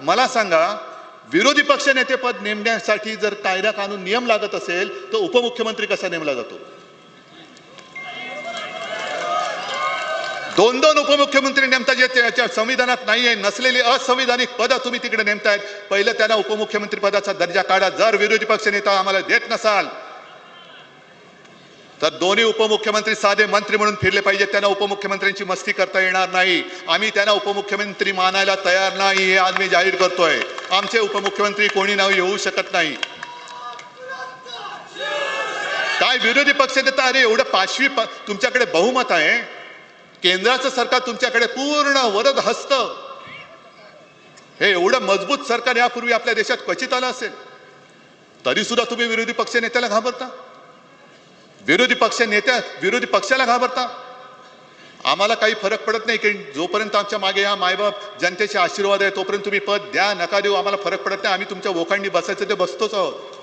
मला सांगा विरोधी पक्ष नेतेपद नेमण्यासाठी जर कायदा कानून नियम लागत असेल तर उपमुख्यमंत्री कसा नेमला जातो? दोन दोन उपमुख्यमंत्री नेमता जे त्याच्या संविधानात आहे नसलेली असंविधानिक पदं तुम्ही तिकडे नेमतायत. पहिलं त्यांना उपमुख्यमंत्री पदाचा दर्जा काढा. जर विरोधी पक्ष नेता आम्हाला देत नसाल तर दोन्ही उपमुख्यमंत्री साधे मंत्री म्हणून फिरले पाहिजे. त्यांना उपमुख्यमंत्र्यांची मस्ती करता येणार नाही. आम्ही त्यांना उपमुख्यमंत्री मानायला तयार नाही हे आज मी जाहीर करतोय. आमचे उपमुख्यमंत्री कोणी नाव येऊ शकत नाही. काय विरोधी पक्ष नेता? अरे एवढं पाचवी प- तुमच्याकडे बहुमत आहे. केंद्राचं सरकार तुमच्याकडे पूर्ण वरद हस्त हे एवढं मजबूत सरकार यापूर्वी आपल्या देशात क्वचित आलं असेल. तरी सुद्धा तुम्ही विरोधी पक्ष नेत्याला घाबरता. विरोधी पक्ष नेत्या विरोधी पक्षाला घाबरता. आम्हाला काही फरक पडत नाही की जोपर्यंत आमच्या मागे हा मायबाप जनतेचे आशीर्वाद आहे तोपर्यंत तुम्ही पद द्या नका देऊ आम्हाला फरक पडत नाही. आम्ही तुमच्या वोखांडी बसायचं ते बसतोच आहोत.